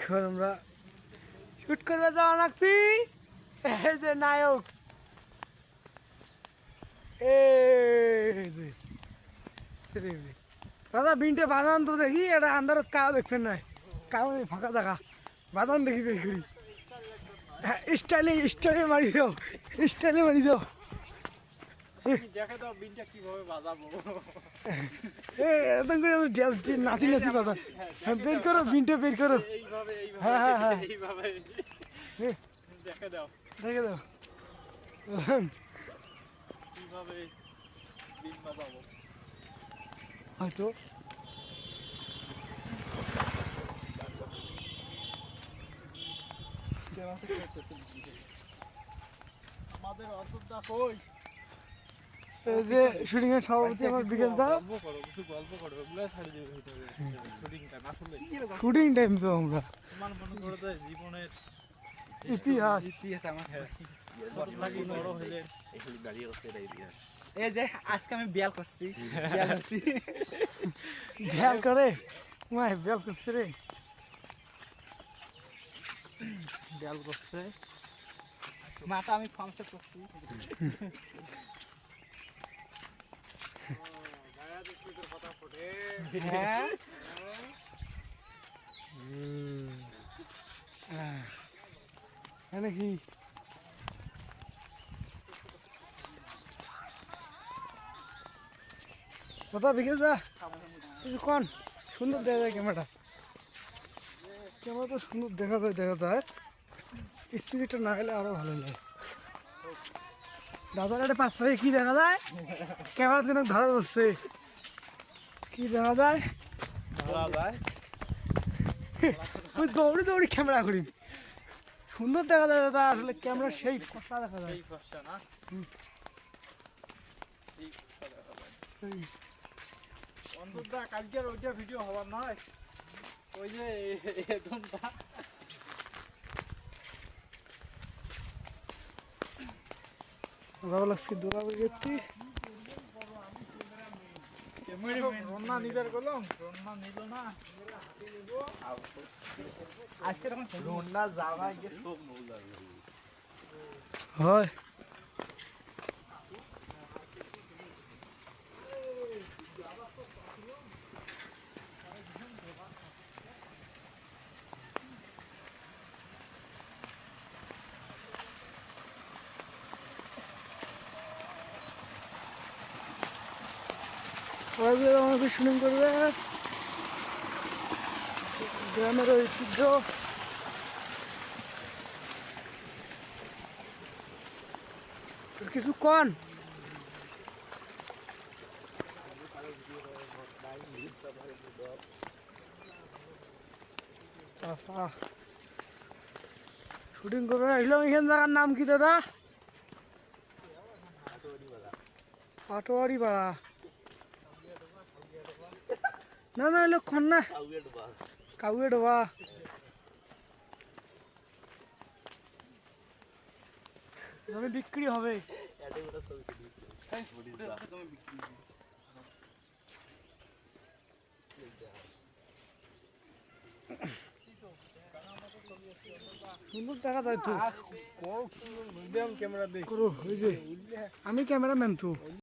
এখন আমরা শুট করবে যাওয়া লাগছি। এই যে নায়ক। দাদা, বিনটে বাজান তো দেখি, এটা আন্দারত কাউ দেখবেন কাউ নেই ফাঁকা জায়গা। বাজান দেখি বের করি। হ্যাঁ স্টাইলে স্টাইলে মারি দাও। স্টাইলে মারি দাও। দেখে দাও বিনটা কীভাবে বাজাবো? এ এত করে নাচি নাচি বাজান হ্যাঁ বের করো বিনটে বের করো। এইভাবে হ্যাঁ, হ্যাঁ, হ্যাঁ। এইভাবে। দেখে দাও। দেখে দাও। কীভাবে বিন বাজাবো? হয়তো। আমাদের অসুবিধা কই? এই যে শুটিং এর সভাপতি আমার বিকাশ দা। শুটিং টাইম তো আমরা। জীবনের ইতিহাস। ইতিহাস আমার এই যে আজকে আমি বিয়াল করছি। বিয়াল করছি। করে? মাই করছে রে। ডাল করছে। মাথা আমি ফাংশন করছি নাকি? কথা বিকেশ দা। কিছু সুন্দর দেখা যায় ক্যামেরাটা। ক্যামেরা তো সুন্দর দেখা যায় দেখা যায়। স্পিডটা না গেলে আরও ভালো লাগে। দাদার একটা পাশ পাশে কি দেখা যায় ক্যামেরা কিন্তু ধরা বসছে কি দেখা যায় ওই দৌড়ি দৌড়ি ক্যামেরা করি সুন্দর দেখা যায় দাদা আসলে ক্যামেরা সেই ফসা দেখা যায় অন্তর্দা কালকের ওইটা ভিডিও হবার নয় ওই যে ভালো লাগছে হয়ে গেছি রন্না ওইগুলো আমাকে শুটিং করবে। গ্রামের ঐতিহ্য। কিছু কন? চাষা শুটিং করবে। আসলাম এখান জায়গার নাম কি দাদা? পাটোয়ারি পাড়া না না খন না। কাউয়ে ডোবা জমি বিক্রি হবে। সুন্দর দেখা যায় তো। ক্যামেরা দেখ। আমি ক্যামেরাম্যান তো।